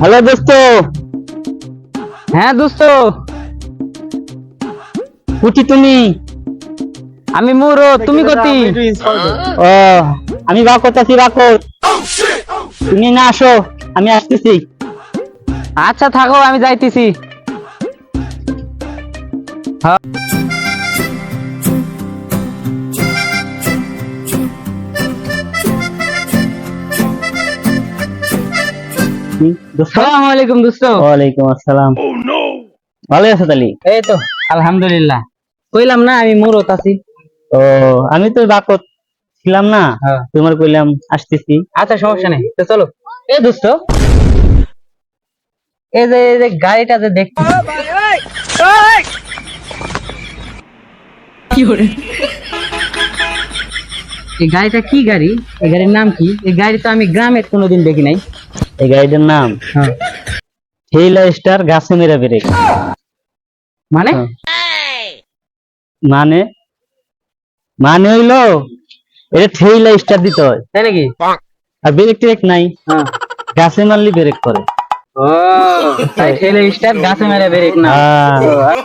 Hello দোস্ত। হ্যাঁ দোস্ত। কুটি তুমি? আমি মুরো তুমি কতি? ও আমি বাকত আছি বাকত তুমি না আসো আমি আসতেছি। আচ্ছা থাকো আমি যাইতেছি। হুম, দোস্ত? সালাম আলাইকুম দোস্ত। ওয়ালাইকুম আসসালাম। ভালো আছো তালি এই তো আলহামদুলিল্লাহ। কইলাম না আমি মুরত আছি। ও আমি তো বাকত ছিলাম না। হ্যাঁ। তোমার কইলাম আসতেছি। আচ্ছা সমস্যা নেই। তো চলো। এ দোস্ত। এই যে এই যে গাড়িটা যে দেখছি এই গাড়িটা কি গাড়ি? এই গাড়ির নাম কি? এই গাড়ি তো আমি গ্রামে কোনোদিন দেখি নাই। এই গাড়িটার নাম হ্যাঁ। স্টার গাছে মেরা ব্রেক মানে। মানে? মানে হইল এটা ঠেইলা স্টার দিতে হয়। তাই নাকি? আর ব্রেক টেক নাই। গাছে মারলি ব্রেক করে। ও তাই ঠেলে স্টার গাছে মেরে ব্রেক না। হ্যাঁ।